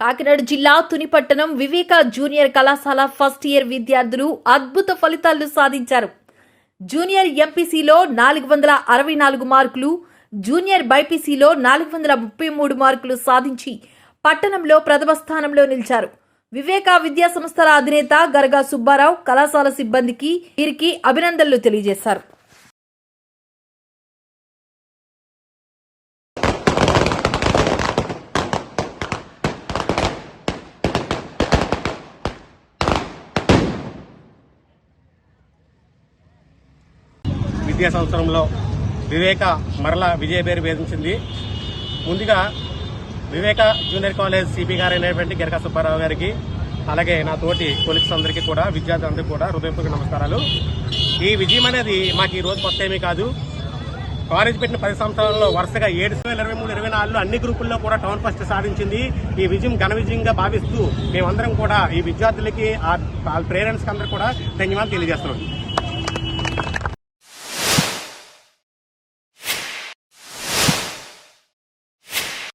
కాకినాడ జిల్లా తునిపట్టణం వివేక జూనియర్ కళాశాల ఫస్ట్ ఇయర్ విద్యార్థులు అద్భుత ఫలితాలు సాధించారు. జూనియర్ ఎంపీసీలో నాలుగు వందల అరవై నాలుగు మార్కులు జూనియర్ బైపీసీలో నాలుగు వందల ముప్పై మూడు మార్కులు సాధించి పట్టణంలో ప్రథమ స్థానంలో నిలిచారు. వివేక విద్యా సంస్థల అధినేత గరగా సుబ్బారావు కళాశాల సిబ్బందికి వీరికి అభినందనలు తెలియజేశారు. విద్యా సంవత్సరంలో వివేక మరల విజయ పేరు వేధించింది. ముందుగా వివేక జూనియర్ కాలేజ్ సిపి గారు అయినటువంటి గిరక సుబ్బారావు గారికి అలాగే నా తోటి కొలిక్స్ అందరికీ కూడా విద్యార్థులందరికీ కూడా హృదయపూర్వక నమస్కారాలు. ఈ విజయం అనేది మాకు ఈ రోజు కొత్త ఏమీ కాదు. కాలేజ్ పెట్టిన పది సంవత్సరాల్లో వరుసగా ఏడు వేల ఇరవై మూడు ఇరవై నాలుగులో అన్ని గ్రూపుల్లో కూడా టౌన్ ఫస్ట్ సాధించింది. ఈ విజయం ఘన విజయంగా భావిస్తూ మేమందరం కూడా ఈ విద్యార్థులకి ఆ వాళ్ళ పేరెంట్స్కి అందరూ కూడా ధన్యవాదాలు తెలియజేస్తున్నాం.